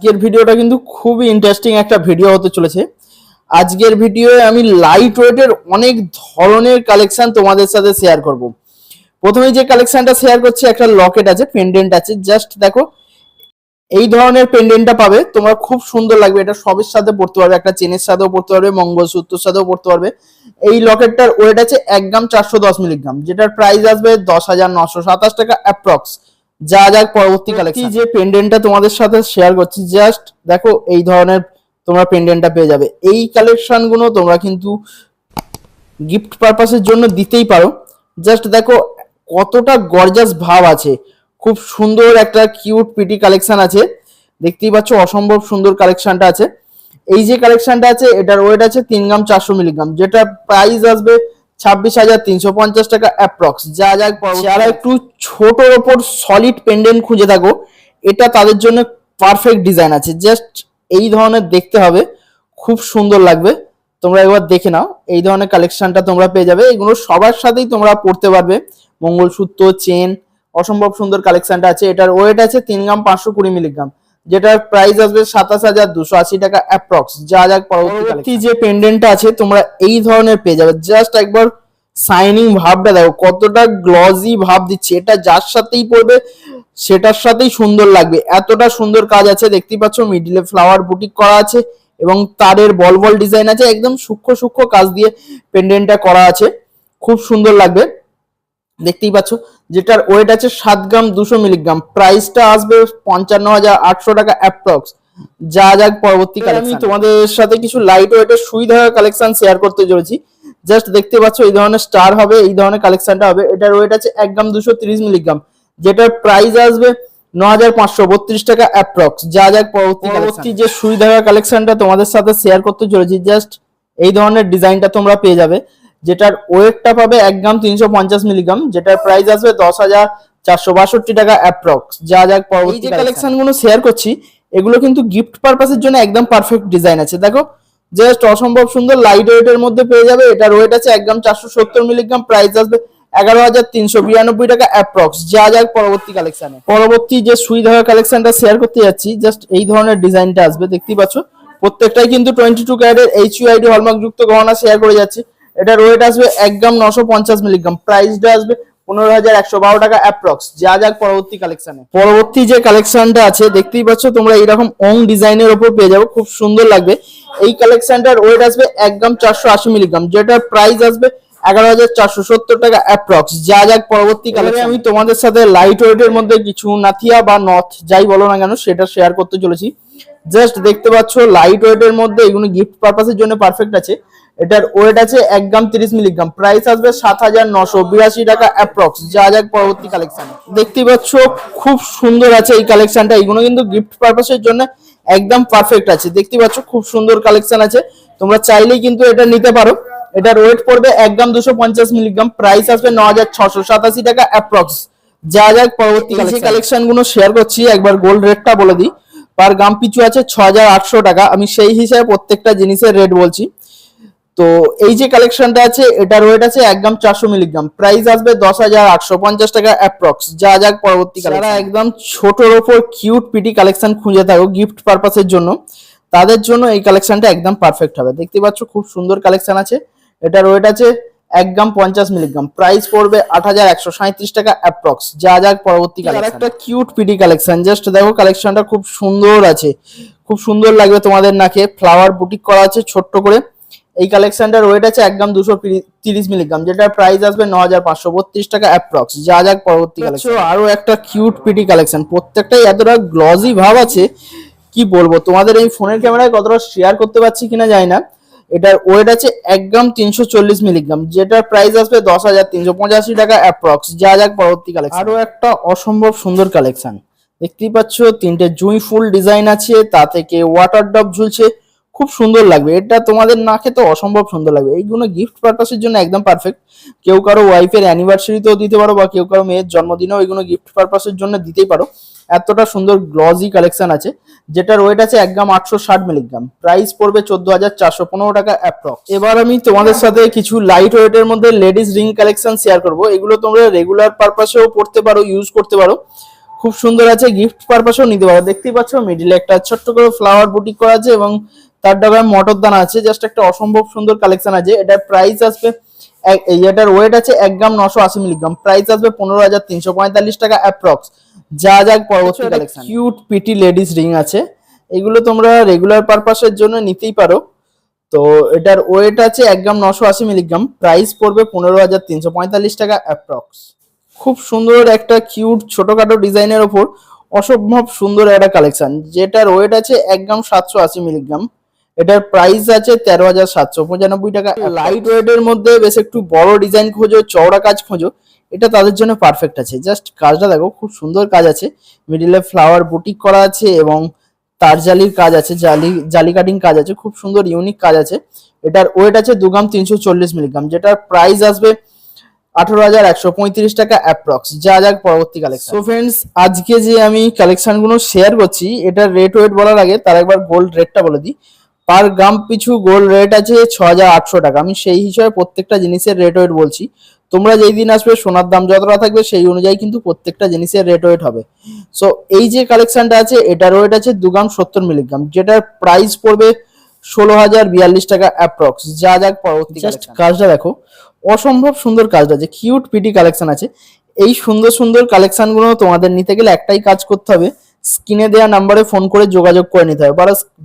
আজকের ভিডিওটা কিন্তু খুবই ইন্টারেস্টিং একটা ভিডিও হতে চলেছে। আজকের ভিডিওয়ে আমি লাইট ওয়েটের অনেক ধরনের কালেকশন তোমাদের সাথে শেয়ার করব। প্রথমে যে কালেকশনটা শেয়ার করছি, একটা লকেট আছে পেন্ডেন্ট আছে। জাস্ট দেখো, এই ধরনের পেন্ডেন্টটা পাবে, তোমার খুব সুন্দর লাগবে। এটা সবের সাথে পড়তে পারবে, একটা চেনের সাথেও পড়তে পারবে, মঙ্গলসূত্রের সাথেও পড়তে পারবে। এই লকেটটার ওয়েট আছে এক গ্রাম চারশো দশ মিলিগ্রাম যেটার প্রাইস আসবে দশ হাজার নশো সাতাশ টাকা অ্যাপ্রক্স যা যাক পরবর্তী কালেকশন যে পেন্ডেন্টটা তোমাদের সাথে শেয়ার করছি জাস্ট দেখো এই ধরনের তোমরা পেন্ডেন্টটা পেয়ে যাবে। এই কালেকশনগুলো তোমরা কিন্তু গিফট পারপাসের জন্য দিতেই পারো। জাস্ট দেখো কতটা গর্জাস ভাব আছে। খুব সুন্দর একটা কিউট পিটি কালেকশন আছে। দেখতেই পাচ্ছ অসম্ভব সুন্দর কালেকশনটা আছে। এই যে কালেকশনটা আছে এটার ওয়েট আছে তিন গ্রাম চারশো মিলিগ্রাম যেটা প্রাইস আসবে ছাব্বিশ হাজার তিনশো পঞ্চাশ টাকা অ্যাপ্রক্স যা যা যারা একটু ছোটোর ওপর সলিড পেন্ডেন্ট খুঁজে থাকো এটা তাদের জন্য পারফেক্ট ডিজাইন আছে। জাস্ট এই ধরনের দেখতে হবে খুব সুন্দর লাগবে। তোমরা একবার দেখে নাও এই ধরনের কালেকশনটা তোমরা পেয়ে যাবে। এগুলো সবার সাথেই তোমরা পড়তে পারবে। মঙ্গলসূত্র চেন অসম্ভব সুন্দর কালেকশনটা আছে। এটার ওয়েট আছে তিন গ্রাম পাঁচশো কুড়ি মিলিগ্রাম যেটার প্রাইস আসবে সাতাশ হাজার দুশো আশি টাকা অ্যাপ্রক্স যা যা পরবর্তী যে পেন্ডেন্টটা আছে তোমরা এই ধরনের পেয়ে যাবে। জাস্ট একবার শাইনিং ভাবটা দেখো কতটা গ্লজি ভাব দিচ্ছে। এটা যার সাথেই পড়বে সেটার সাথেই সুন্দর লাগবে। এতটা সুন্দর কাজ আছে দেখতেই পাচ্ছ মিডিলে ফ্লাওয়ার বুটিক করা আছে এবং তারের বল বল ডিজাইন আছে। একদম সূক্ষ্ম সূক্ষ্ম কাজ দিয়ে পেন্ডেন্টটা করা আছে। খুব সুন্দর লাগবে। দেখতেই পাচ্ছ যেটার ওয়েট আছে সাত গ্রাম দুশো মিলিগ্রাম প্রাইসটা আসবে পঞ্চান্ন হাজার আটশো টাকা অ্যাপ্রক্স যা যাক পরবর্তী আমি তোমাদের সাথে কিছু লাইট ওয়েটের সুই ধরা কালেকশন শেয়ার করতে চলেছি। জাস্ট দেখতে পাচ্ছ এই ধরনের স্টার হবে এই ধরনের কালেকশনটা হবে। এটার ওয়েট আছে এক গ্রাম দুশো তিরিশ মিলিগ্রাম যেটার প্রাইস আসবে ন হাজার পাঁচশো বত্রিশ টাকা অ্যাপ্রক্স যা যাক পরবর্তী যে সুই ধরা কালেকশনটা তোমাদের সাথে শেয়ার করতে চলেছি জাস্ট এই ধরনের ডিজাইনটা তোমরা পেয়ে যাবে। যেটার ওয়েটটা পাবে এক গ্রাম তিনশো পঞ্চাশ মিলিগ্রাম যেটার প্রাইস আসবে দশ হাজার চারশো বাষট্টি টাকা অ্যাপ্রক্স যা যাক পরবর্তী যে কালেকশনগুলো শেয়ার করছি এগুলো কিন্তু গিফট পারপাসের জন্য একদম পারফেক্ট ডিজাইন আছে। দেখো জাস্ট অসম্ভব সুন্দর লাইট ওয়েটের মধ্যে পেয়ে যাবে এটার ওয়েট আছে এক গ্রাম চারশো সত্তর মিলিগ্রাম প্রাইস আসবে এগারো হাজার তিনশো বিরানব্বই টাকা অ্যাপ্রক্স যা যাক পরবর্তী কালেকশনে পরবর্তী যে সুই ধরা কালেকশনটা শেয়ার করতে যাচ্ছি জাস্ট এই ধরনের ডিজাইনটা আসবে দেখতেই পাচ্ছ। প্রত্যেকটাই কিন্তু টোয়েন্টি টু ক্যারেটের এইচ ইউআইডি হলমার্ক যুক্ত গহনা শেয়ার করে যাচ্ছে। এটার ওয়েট আসবে এক গ্রাম নশো পঞ্চাশ মিলিগ্রাম প্রাইসটা আসবে পনেরো হাজার একশো বারো টাকা অ্যাপ্রক্স যা যাক পরবর্তী কালেকশনে পরবর্তী যে কালেকশনটা আছে দেখতেই পাচ্ছ তোমরা এইরকম অং ডিজাইনের ওপর পেয়ে যাব খুব সুন্দর লাগবে। এই কালেকশনটার ওয়েট আসবে এক গ্রাম চারশো আশি মিলিগ্রাম যেটার প্রাইস আসবে এগারো হাজার চারশো সত্তর টাকা অ্যাপ্রক্স যা যাক পরবর্তী কালেকশন আমি তোমাদের সাথে লাইট ওয়েটের মধ্যে কিছু নাথিয়া বা নথ যাই বলো না কেন সেটা শেয়ার করতে চলেছি। জাস্ট দেখতে পাচ্ছ লাইট ওয়েটের মধ্যে এগুলো গিফট পারপাসের জন্য পারফেক্ট আছে। এটার ওয়েট আছে এক গ্রাম তিরিশ মিলিগ্রাম প্রাইস আসবে সাত হাজার নশো বিরাশি টাকা অ্যাপ্রক্স যা যাক পরবর্তী কালেকশন দেখতে পাচ্ছ খুব সুন্দর আছে এই কালেকশনটা এইগুলো কিন্তু গিফট পারপাসের জন্য একদম পারফেক্ট আছে। দেখতে পাচ্ছ খুব সুন্দর কালেকশন আছে। তোমরা চাইলেই কিন্তু এটা নিতে পারো। এটার ওয়েট পড়বে এক গ্রাম দুশো পঞ্চাশ মিলিগ্রাম প্রাইস আসবে ন হাজার ছশো সাতাশি টাকা অ্যাপ্রক্স যা যাক পরবর্তী কালেকশনগুলো শেয়ার করছি। একবার গোল্ড রেটটা বলে দিই। পার গ্রাম পিছু আছে ছ টাকা। আমি সেই হিসাবে প্রত্যেকটা জিনিসের রেট বলছি। তো এই যে কালেকশনটা আছে এটার ওয়েট আছে এক গ্রাম চারশো মিলিগ্রাম প্রাইস আসবে দশ হাজার আটশো পঞ্চাশ টাকা অ্যাপ্রক্স যা যাক পরবর্তী যারা একদম ছোটর ওপর কিউট পিটি কালেকশন খুঁজে থাকো গিফট পারপাসের জন্য তাদের জন্য এই কালেকশনটা একদম পারফেক্ট হবে। দেখতে পাচ্ছ খুব সুন্দর কালেকশন আছে। এটার ওয়েট আছে এক গ্রাম পঞ্চাশ মিলিগ্রাম। প্রাইস পড়বে আট হাজার একশো সাঁত্রিশ টাকা অ্যাপ্রক্স যা যাক পরবর্তী একটা কিউট পিটি কালেকশন জাস্ট দেখো কালেকশনটা খুব সুন্দর আছে। খুব সুন্দর লাগবে তোমাদের নাকে ফ্লাওয়ার বুটিক করা আছে ছোট্ট করে। এই কালেকশনটার ওয়েট আছে একদম দুশো তিরিশ মিলিগ্রাম। যেটার প্রাইস আসবে ন হাজার পাঁচশো বত্রিশ টাকা অ্যাপ্রক্স যা যাক পরবর্তী কালেকশন আরও একটা কিউট পিটি কালেকশন প্রত্যেকটাই এতটা গ্লজি ভাব আছে কি বলব? তোমাদের এই ফোনের ক্যামেরায় কতটা শেয়ার করতে পারছি কিনা জানি না। এটার ওয়েট আছে এক গ্রাম তিনশো চল্লিশ মিলিগ্রাম যেটার প্রাইস আসবে দশ হাজার তিনশো পঁচাশি টাকা অ্যাপ্রক্স যা যাক পরবর্তী কালেকশন আরও একটা অসম্ভব সুন্দর কালেকশন দেখতেই পাচ্ছ, তিনটে জুঁই ফুল ডিজাইন আছে তা থেকে ওয়াটার ডব ঝুলছে, খুব সুন্দর লাগবে। এটা তোমাদের না তো অসম্ভব সুন্দর লাগবে। এইগুলো গিফট পারপাসের জন্য একদম পারফেক্ট কেউ কারও ওয়াইফের অ্যানিভার্সারিতেও দিতে পারো বা কেউ কারও মেয়ের জন্মদিনেও এগুলো গিফট পারপাসের জন্য দিতেই পারো। এতটা সুন্দর গ্লজি কালেকশন আছে, যেটার ওয়েট আছে এক গ্রাম আটশো ষাট মিলিগ্রাম প্রাইস পড়বে চোদ্দ হাজার চারশো পনেরো টাকা অ্যাপ্রক্স এবার আমি তোমাদের সাথে কিছু লাইট ওয়েটের মধ্যে লেডিস রিং কালেকশন শেয়ার করব। এগুলো তোমরা রেগুলার পারপাসেও পড়তে পারো ইউজ করতে পারো। খুব সুন্দর আছে গিফট পারপাসেও নিতে পারো। দেখতেই পাচ্ছ মিডিলে একটা ছোট্ট করে ফ্লাওয়ার বুটিক করা আছে এবং তার ডগায় মটর দানা আছে। জাস্ট একটা অসম্ভব সুন্দর কালেকশন আছে। এটার প্রাইস আসবে এটার ওয়েট আছে এক গ্রাম নশো আশি মিলিগ্রাম প্রাইস আসবে পনেরো হাজার তিনশো পঁয়তাল্লিশ টাকা অ্যাপ্রক্স যা যা পরবর্তী collection cute pretty ladies ring আছে। এগুলো তোমরা রেগুলার পারপাসের জন্য নিতেই পারো। তো এটার ওয়েট আছে এক গ্রাম নশো আশি মিলিগ্রাম প্রাইস পড়বে পনেরো হাজার তিনশো পঁয়তাল্লিশ টাকা অ্যাপ্রক্স খুব সুন্দর একটা কিউট ছোটখাটো ডিজাইনের ওপর অসম্ভব সুন্দর একটা কালেকশন যেটার ওয়েট আছে এক গ্রাম সাতশো আশি মিলিগ্রাম এটার প্রাইস আছে তেরো হাজার সাতশো পঁচানব্বই টাকা। লাইট ওয়েটের মধ্যে বেশ একটু বড় ডিজাইন খোঁজো চওড়া কাজ খোঁজো এটা তাদের জন্য পারফেক্ট আছে। জাস্ট কাজটা দেখো খুব সুন্দর কাজ আছে। মিডিলে ফ্লাওয়ার বুটিক করা আছে এবং তার জালির কাজ আছে জালি জালি কাটিং কাজ আছে খুব সুন্দর ইউনিক কাজ আছে। এটার ওয়েট আছে দু গ্রাম তিনশো চল্লিশ মিলিগ্রাম যেটার প্রাইস আসবে আঠারো হাজার একশো পঁয়ত্রিশ টাকা অ্যাপ্রক্স যা যাক পরবর্তী কালেকশন সো ফ্রেন্ডস আজকে যে আমি কালেকশনগুলো শেয়ার করছি এটার রেট ওয়েট বলার আগে তার একবার গোল্ড রেটটা বলে দিই। পার গ্রাম পিছু গোল্ড রেট আছে ছ হাজার আটশো টাকা। আমি সেই হিসাবে প্রত্যেকটা জিনিসের রেট ওয়েট বলছি। তোমরা যেই দিন আসবে সোনার দাম যতটা থাকবে সেই অনুযায়ী কিন্তু প্রত্যেকটা জিনিসের রেট ওয়েট হবে। সো এই যে কালেকশনটা আছে এটার ওয়েট আছে দু গ্রাম সত্তর মিলিগ্রাম যেটার প্রাইস পড়বে ষোলো হাজার বিয়াল্লিশ টাকা অ্যাপ্রক্স যা যাক পরবর্তী কাজটা দেখো অসম্ভব সুন্দর কাজটা আছে কিউট পিটি কালেকশন আছে। এই সুন্দর সুন্দর কালেকশনগুলো তোমাদের নিতে গেলে একটাই কাজ করতে হবে স্ক্রিনে দেওয়া নাম্বারে ফোন করে যোগাযোগ করে নিতে হবে।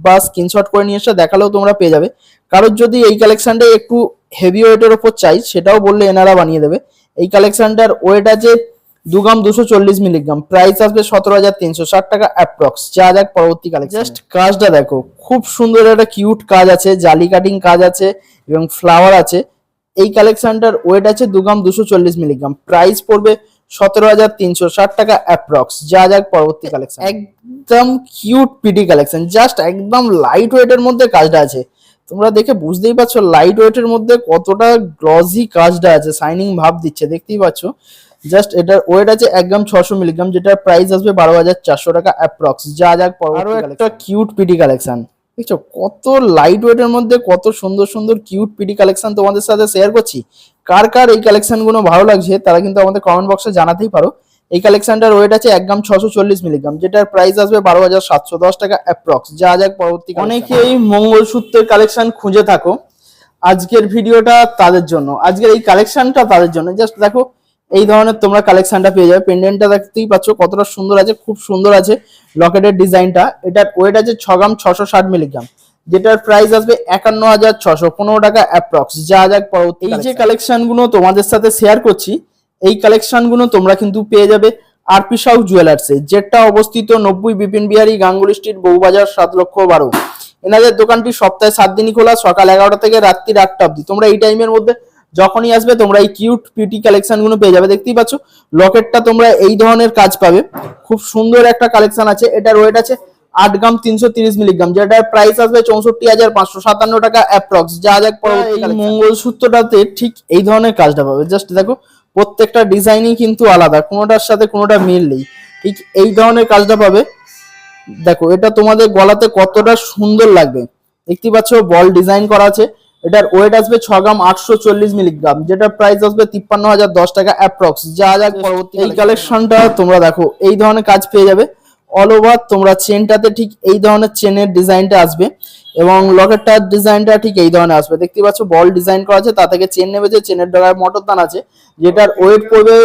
বা স্ক্রিনশট করে নিয়ে এসে দেখালেও তোমরা পেয়ে যাবে। কারোর যদি এই কালেকশনটা একটু হেভি ওয়েটের ওপর চাই সেটাও বললে এনারা বানিয়ে দেবে। এই কালেকশনটার ওয়েট আছে দু গ্রাম দুশো চল্লিশ মিলিগ্রাম প্রাইস আসবে সতেরো হাজার তিনশো ষাট টাকা অ্যাপ্রক্স যা যাক পরবর্তী কালেকশন জাস্ট কাজটা দেখো খুব সুন্দর একটা কিউট কাজ আছে জালি কাটিং কাজ আছে এবং ফ্লাওয়ার আছে। এই কালেকশনটার ওয়েট আছে দু গ্রাম দুশো চল্লিশ মিলিগ্রাম প্রাইস পড়বে সতেরো হাজার তিনশো ষাট টাকা অ্যাপ্রক্স যা যাক পরবর্তী কালেকশন একদম কিউট পিটি কালেকশন জাস্ট একদম লাইট ওয়েটের মধ্যে কাজটা আছে। তোমরা দেখে বুঝতেই পারছ লাইট ওয়েটের মধ্যে কতটা গ্লসি কাজটা আছে শাইনিং ভাব দিচ্ছে দেখতেই পাচ্ছো জাস্ট এটার ওয়েট আছে এক গ্রাম ছশো মিলিগ্রাম যেটার প্রাইস আসবে বারো হাজার চারশো টাকা অ্যাপ্রক্স যা যাক আরও একটা কিউট পিটি কালেকশন দেখছ কত লাইট ওয়েটের মধ্যে কত সুন্দর সুন্দর কিউট পিটি কালেকশন তোমাদের সাথে শেয়ার করছি? কার কার এই কালেকশনগুলো ভালো লাগছে তারা কিন্তু আমাদের কমেন্ট বক্সে জানাতেই পারো। এই কালেকশনটার ওয়েট আছে এক গ্রাম ছশো চল্লিশ মিলিগ্রাম যেটার প্রাইস আসবে বারো হাজার সাতশো দশ টাকা অ্যাপ্রক্স যা যাক পরবর্তী অনেকেই মঙ্গলসূত্রের কালেকশন খুঁজে থাকো। আজকের ভিডিওটা তাদের জন্য। আজকের এই কালেকশনটা তাদের জন্য। জাস্ট দেখো, এই ধরনের তোমরা কালেকশনটা পেয়ে যাবে। পেন্ডেন্টটা দেখতেই পাচ্ছ কতটা সুন্দর আছে, খুব সুন্দর আছে লকেটের ডিজাইনটা এটার ওয়েট আছে ছ গ্রাম ছশো ষাট মিলিগ্রাম যেটার প্রাইস আসবে একান্ন হাজার ছশো পনেরো টাকা অ্যাপ্রক্স যা যাক পরবর্তী এই যে কালেকশনগুলো তোমাদের সাথে শেয়ার করছি এই কালেকশনগুলো তোমরা কিন্তু পেয়ে যাবে আরপি সাউ জুয়েলার্সে যেটা অবস্থিত নব্বই বিপিন বিহারী গাঙ্গুলি স্ট্রিট বউবাজার সাত লক্ষ বারো। এনাদের দোকানটি সপ্তাহে সাত দিনই খোলা সকাল এগারোটা থেকে রাত্রি আটটা অবধি। তোমরা এই টাইমের মধ্যে যখনই আসবে তোমরা এই কিউট পিউটি কালেকশনগুলো পেয়ে যাবে দেখতেই পাচ্ছ। লকেটটা তোমরা এই ধরনের কাজ পাবে। খুব সুন্দর একটা কালেকশন আছে এটার ওয়েট আছে আট গ্রাম তিনশো তিরিশ মিলিগ্রাম যেটার প্রাইস আসবে চৌষট্টি হাজার পাঁচশো সাতান্ন টাকা অ্যাপ্রক্স যা যাক পরবর্তী মঙ্গলসূত্রটাতে ঠিক এই ধরনের কাজটা পাবে। জাস্ট দেখো প্রত্যেকটা ডিজাইনই কিন্তু আলাদা কোনোটার সাথে কোনোটা মিল নেই। ঠিক এই ধরনের কাজটা পাবে। দেখো এটা তোমাদের গলাতে কতটা সুন্দর লাগবে। দেখতেই পাচ্ছ বল ডিজাইন করা আছে। এটার ওয়েট আসবে ছ গ্রাম আটশো চল্লিশ মিলিগ্রাম যেটার প্রাইস আসবে তিপ্পান্ন হাজার দশ টাকা অ্যাপ্রক্স যা যা পরবর্তী এই কালেকশনটা তোমরা দেখো এই ধরনের কাজ পেয়ে যাবে। অল ওভার তোমরা চেনটাতে ঠিক এই ধরনের চেনের ডিজাইনটা আসবে এবং লকেটটার ডিজাইনটা ঠিক এই ধরনের আসবে। দেখতে পাচ্ছ বল ডিজাইন করা আছে, তা থেকে চেন নেমেছে চেনের ডগায় মোটর দান আছে, যেটার ওয়েট পড়বে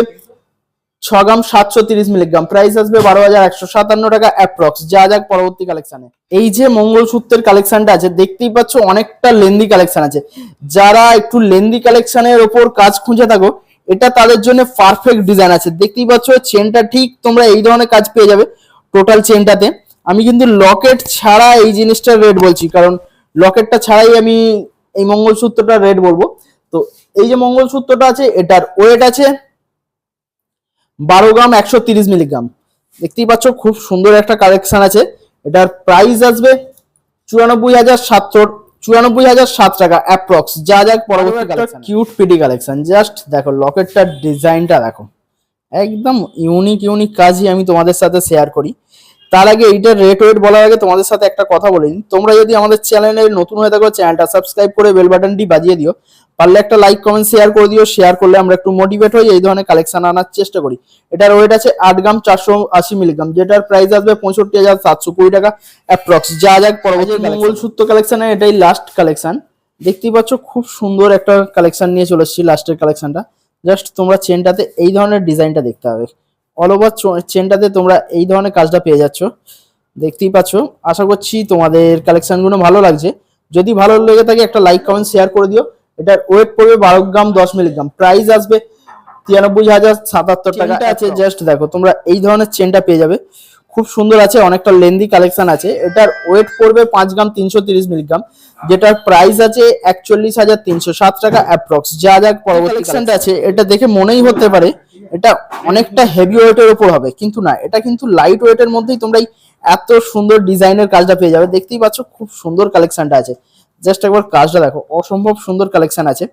ছ গ্রাম সাতশো তিরিশ মিলিগ্রাম প্রাইস আসবে বারো হাজার একশো সাতান্ন টাকা অ্যাপ্রক্স যা যাক পরবর্তী কালেকশনে এই যে মঙ্গলসূত্রের কালেকশনটা আছে, দেখতেই পাচ্ছ, অনেকটা লেন্দি কালেকশন আছে। যারা একটু লেন্দি কালেকশনের ওপর কাজ খুঁজে থাকো, এটা তাদের জন্য পারফেক্ট ডিজাইন আছে। দেখতেই পাচ্ছ চেনটা ঠিক তোমরা এই ধরনের কাজ পেয়ে যাবে। টোটাল চেনটাতে আমি কিন্তু লকেট ছাড়া এই জিনিসটার রেট বলছি কারণ লকেটটা ছাড়াই আমি এই মঙ্গলসূত্রটার রেট বলব। তো এই যে মঙ্গলসূত্রটা আছে এটার ওয়েট আছে বারো গ্রাম একশো তিরিশ মিলিগ্রাম দেখতেই পাচ্ছ খুব সুন্দর একটা কালেকশন আছে। এটার প্রাইস আসবে চুরানব্বই হাজার সাতশো চুরানব্বই হাজার সাত টাকা অ্যাপ্রক্স যা যাক পরবর্তী collection cute pretty collection just দেখো লকেটটার ডিজাইনটা দেখো। একদম ইউনিক ইউনিক কাজই আমি তোমাদের সাথে শেয়ার করি। তার আগে এইটার রেট ওয়েট বলার আগে তোমাদের সাথে একটা কথা বলে নিই। তোমরা যদি আমাদের চ্যানেলে নতুন হয়ে থাকো চ্যানেলটা সাবস্ক্রাইব করে বেল বাটনটি বাজিয়ে দিও। পারলে একটা লাইক কমেন্ট শেয়ার করে দিও। শেয়ার করলে আমরা একটু মোটিভেট হই এই ধরনের কালেকশন আনার চেষ্টা করি। এটার ওয়েট আছে আট গ্রাম চারশো আশি মিলিগ্রাম যেটার প্রাইস আসবে পঁয়ষট্টি হাজার সাতশো কুড়ি টাকা অ্যাপ্রক্স যা যাক পরবর্তী মঙ্গলসূত্র কালেকশনের এটাই লাস্ট কালেকশন দেখতেই পাচ্ছ খুব সুন্দর একটা কালেকশন নিয়ে চলে এসেছি লাস্টের কালেকশনটা জাস্ট তোমরা চেনটাতে এই ধরনের ডিজাইনটা দেখতে হবে অল ওভার চেনটাতে তোমরা এই ধরনের কাজটা পেয়ে যাচ্ছ। দেখতেই পাচ্ছ। আশা করছি তোমাদের কালেকশনগুলো ভালো লাগছে। যদি ভালো লেগে থাকে একটা লাইক কমেন্ট শেয়ার করে দিও। এটার ওয়েট পড়বে বারো গ্রাম দশ মিলিগ্রাম প্রাইস আসবে তিরানব্বই হাজার সাতাত্তর টাকা। আছে জাস্ট দেখো তোমরা এই ধরনের চেনটা পেয়ে যাবে। খুব সুন্দর আছে অনেকটা লেন্দি কালেকশন আছে। এটার ওয়েট পড়বে পাঁচ গ্রাম তিনশো তিরিশ মিলিগ্রাম যেটার প্রাইস আছে একচল্লিশ হাজার তিনশো সাত টাকা অ্যাপ্রক্স যা যা পরবর্তী কালেকশনটা আছে। এটা দেখে মনেই হতে পারে এটা অনেকটা হেভি ওয়েটের উপর হবে কিন্তু না এটা কিন্তু লাইট ওয়েটের মধ্যেই তোমরা এত সুন্দর ডিজাইনের কাজটা পেয়ে যাবে। দেখতেই পাচ্ছ খুব সুন্দর কালেকশনটা আছে। জাস্ট একবার কাজটা দেখো অসম্ভব সুন্দর কালেকশন আছে।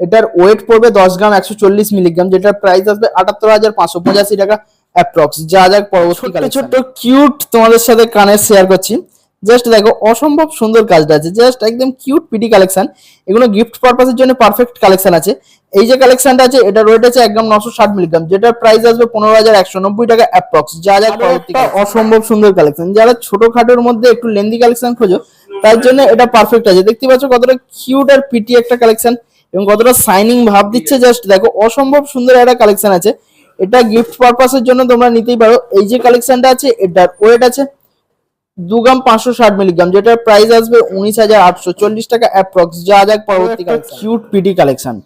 এটার ওয়েট পড়বে দশ গ্রাম একশো চল্লিশ মিলিগ্রাম যেটার প্রাইস আসবে আটাত্তর হাজার পাঁচশো পঁচাশি টাকা অ্যাপ্রক্স যা যা পরবর্তী ছোট্ট ছোট্ট কিউট তোমাদের সাথে কানে শেয়ার করছি। জাস্ট দেখো অসম্ভব সুন্দর কাজটা আছে। জাস্ট একদম কিউট পিটি কালেকশন এগুলো গিফট পারপাসের জন্য পারফেক্ট কালেকশন আছে। এই যে কালেকশনটা আছে এটা ওয়েট আছে একদম নশো ষাট মিলিগ্রাম যেটার প্রাইস আসবে পনেরো হাজার একশো নব্বই টাকা অ্যাপ্রক্স যা যা অসম্ভব সুন্দর কালেকশন যারা ছোটখাটোর মধ্যে একটু লেন্দি কালেকশন খোঁজো তার জন্য এটা পারফেক্ট আছে। দেখতে পাচ্ছ কতটা কিউট আর পিটি একটা কালেকশন এবং কতটা সাইনিং ভাব দিচ্ছে। জাস্ট দেখো অসম্ভব সুন্দর একটা কালেকশন আছে। এটা গিফট পারপাসের জন্য তোমরা নিতেই পারো। এই যে কালেকশনটা আছে এটার ওয়েট আছে দু গ্রাম পাঁচশো ষাট মিলিগ্রাম যেটার প্রাইস আসবে উনিশ হাজার আটশো চল্লিশ টাকা অ্যাপ্রক্স যা যাক পরবর্তী কিউট পিটি কালেকশন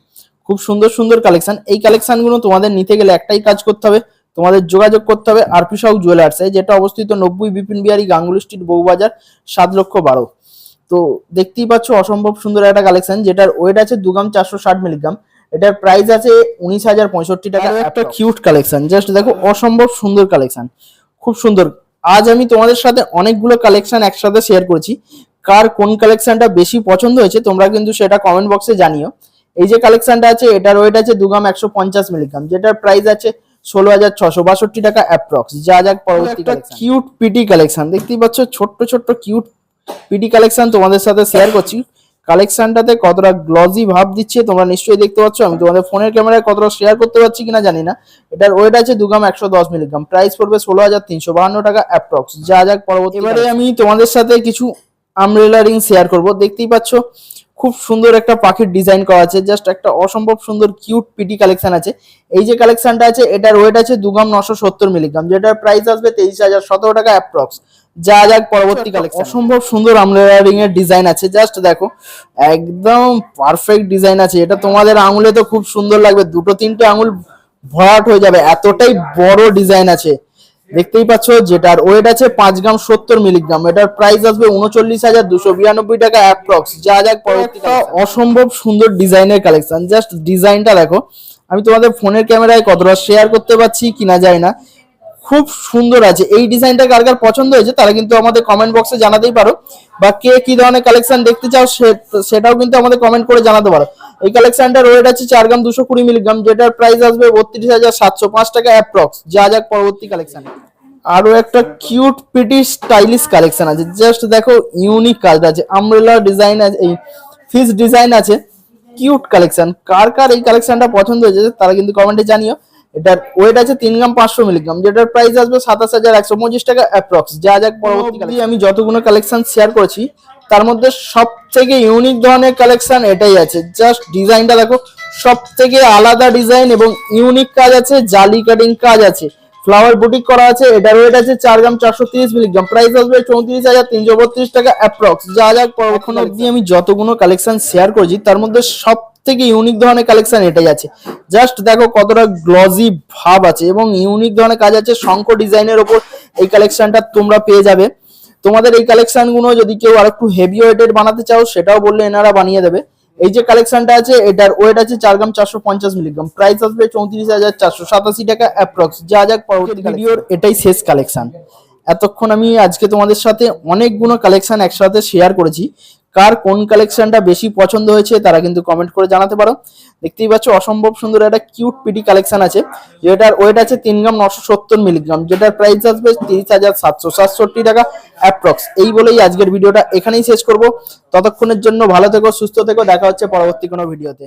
খুব সুন্দর সুন্দর কালেকশন এই কালেকশনগুলো তোমাদের নিতে গেলে একটাই কাজ করতে হবে তোমাদের যোগাযোগ করতে হবে আরপি সাউ জুয়েলার্সে যেটা অবস্থিত নব্বই বিপিন বিহারী গাঙ্গুলি স্ট্রিট বউবাজার সাত লক্ষ বারো। তো দেখতেই পাচ্ছ অসম্ভব সুন্দর একটা কালেকশন যেটার ওয়েট আছে দু গ্রাম চারশো ষাট মিলিগ্রাম এটার প্রাইস আছে উনিশ হাজার পঁয়ষট্টি টাকা একটা কিউট কালেকশন জাস্ট দেখো অসম্ভব সুন্দর কালেকশন খুব সুন্দর আজ আমি তোমাদের সাথে অনেকগুলো কালেকশন একসাথে শেয়ার করেছি। কার কোন কালেকশনটা বেশি পছন্দ হয়েছে তোমরা কিন্তু সেটা কমেন্ট বক্সে জানিও। এই যে কালেকশনটা আছে এটার ওয়েট আছে দু গ্রাম একশো পঞ্চাশ মিলিগ্রাম যেটার প্রাইস আছে ষোলো হাজার ছশো বাষট্টি টাকা অ্যাপ্রক্স যা যাক পরবর্তী কিউট পিটি কালেকশন দেখতেই পাচ্ছ ছোট্ট ছোট্ট কিউট পিটি কালেকশন তোমাদের সাথে শেয়ার করছি। কালেকশনটাতে কতটা গ্লজি ভাব দিচ্ছে তোমরা নিশ্চয়ই দেখতে পাচ্ছ। আমি তোমাদের ফোনের ক্যামেরায় কতটা শেয়ার করতে পারছি কিনা জানি না। এটার ওয়েট আছে দু গ্রাম একশো দশ মিলিগ্রাম প্রাইস পড়বে ষোলো হাজার তিনশো বাহান্ন টাকা অ্যাপ্রক্স যা যাক পরবর্তী এবারে আমি তোমাদের সাথে কিছু আমরেলা রিং শেয়ার করব। দেখতেই পাচ্ছ, খুব সুন্দর একটা পাখির ডিজাইন করা আছে। জাস্ট একটা অসম্ভব সুন্দর কিউট পিটি কালেকশন আছে। এই যে কালেকশনটা আছে, এটার ওয়েট আছে দু গ্রাম নশো সত্তর মিলিগ্রাম যেটার প্রাইস আসবে তেইশ হাজার সতেরো টাকা অ্যাপ্রক্স যা যাক পরবর্তী কালেকশন অসম্ভব সুন্দর আমরেলা এর ডিজাইন আছে জাস্ট দেখো একদম পারফেক্ট ডিজাইন আছে। এটা তোমাদের আঙুলে তো খুব সুন্দর লাগবে দুটো তিনটে আঙুল ভরাট হয়ে যাবে এতটাই বড় ডিজাইন আছে। দেখতেই পাচ্ছ যেটার ওয়েট আছে পাঁচ গ্রাম সত্তর মিলিগ্রাম এটার প্রাইস আসবে উনচল্লিশ হাজার দুশো বিরানব্বই টাকা অ্যাপ্রক্স যা যাক পরবর্তী অসম্ভব সুন্দর ডিজাইনের কালেকশন জাস্ট ডিজাইনটা দেখো। আমি তোমাদের ফোনের ক্যামেরায় কতটা শেয়ার করতে পারছি কিনা যায় না। খুব সুন্দর আছে। এই ডিজাইনটা কার কার পছন্দ হয়েছে তারা কিন্তু আমাদের কমেন্ট বক্সে জানাতেই পারো। বা কে কি ধরনের কালেকশন দেখতে চাও সেটাও কিন্তু আমাদের কমেন্ট করে জানাতে পারো। এই কালেকশনটার ওয়েট আছে চার গ্রাম দুশো কুড়ি মিলিগ্রাম যেটার প্রাইস আসবে বত্রিশ হাজার সাতশো পাঁচ টাকা অ্যাপ্রক্স যা যাক পরবর্তী কালেকশন আরও একটা কিউট পিটি স্টাইলিশ কালেকশন আছে। জাস্ট দেখো ইউনিক কাজ আছে। আমব্রেলা ডিজাইন আছে, এই ফিস ডিজাইন আছে। কিউট কালেকশন কার কার এই কালেকশনটা পছন্দ হয়েছে তারা কিন্তু কমেন্টে জানিও। এটার ওয়েট আছে তিন গ্রাম পাঁচশো মিলিগ্রাম যেটার প্রাইস আসবে সাতাশ হাজার একশো পঁচিশ টাকা অ্যাপ্রক্স যা যাক পরবর্তী আমি যতগুলো কালেকশন শেয়ার করেছি তার মধ্যে সব থেকে ইউনিক ধরনের কালেকশন এটাই আছে। জাস্ট ডিজাইনটা দেখো সব থেকে আলাদা ডিজাইন এবং ইউনিক কাজ আছে জালি কাটিং কাজ আছে। ফ্লাওয়ার বুটিক করা আছে এটার ওয়েট আছে চার গ্রাম চারশো তিরিশ মিলিগ্রাম প্রাইস আসবে চৌত্রিশ হাজার তিনশো বত্রিশ টাকা অ্যাপ্রক্স যা যা এখন অব্দি আমি যতগুলো কালেকশন শেয়ার করেছি তার মধ্যে সব থেকে ইউনিক ধরনের কালেকশন এটাই আছে। জাস্ট দেখো কতটা গ্লজি ভাব আছে এবং ইউনিক ধরনের কাজ আছে শঙ্খ ডিজাইনের ওপর এই কালেকশনটা তোমরা পেয়ে যাবে। তোমাদের এই কালেকশনগুলো যদি কেউ আর একটু হেভি ওয়েটেড বানাতে চাও সেটাও বললে এনারা বানিয়ে দেবে। এই যে কালেকশনটা আছে এটার ওয়েট আছে চার গ্রাম চারশো পঞ্চাশ মিলিগ্রাম প্রাইস আসবে চৌত্রিশ হাজার চারশো সাতাশি টাকা অ্যাপ্রক্স যা যাক পরবর্তী ভিডিওর এটাই শেষ কালেকশন এতক্ষণ আমি আজকে তোমাদের সাথে অনেকগুলো কালেকশন একসাথে শেয়ার করেছি। কার কোন কালেকশনটা বেশি পছন্দ হয়েছে তারা কিন্তু কমেন্ট করে জানাতে পারো। দেখতেই পাচ্ছ, অসম্ভব সুন্দর একটা কিউট পিটি কালেকশন আছে। যেটার ওয়েট আছে তিন গ্রাম নশো সত্তর মিলিগ্রাম যেটার প্রাইস আসবে তিরিশ হাজার সাতশো সাতষট্টি টাকা অ্যাপ্রক্স এই বলেই আজকের ভিডিওটা এখানেই শেষ করব। ততক্ষণের জন্য ভালো থেকো, সুস্থ থেকো, দেখা হচ্ছে পরবর্তী কোনো ভিডিওতে